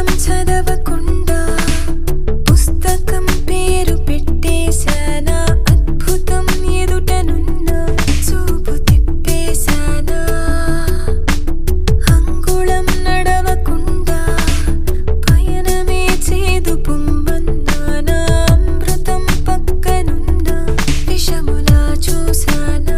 చదవకుండా పుస్తకం పేరు పెట్టేశానా అద్భుతం ఎదుటనున్న చూపు తిప్పేశానా అంగుళం నడవకుండా పయనమే చేదు పొమ్మన్నానా అమృతం పక్కనున్న విషములా చూశానా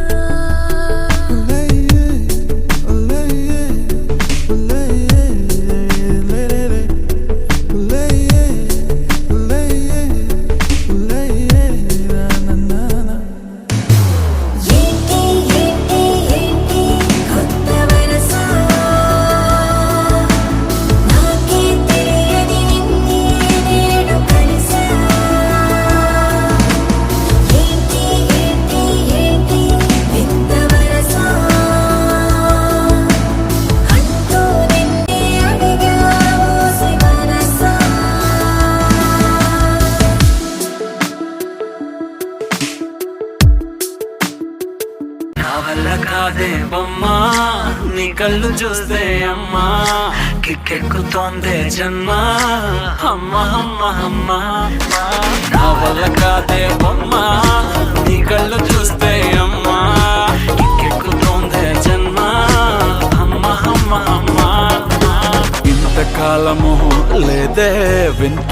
నా వల్ల కాదే బొమ్మ నీ కళ్ళు చూస్తే అమ్మా కిక్కెక్కుతోందే జన్మ. అమ్మ అమ్మ అమ్మ నా వల్ల కాదే బొమ్మ నీ కళ్ళు చూస్తే అమ్మా కిక్కెక్కుతోందే జన్మ. అమ్మ అమ్మ అమ్మ ఇంతకాలము లేదే వింత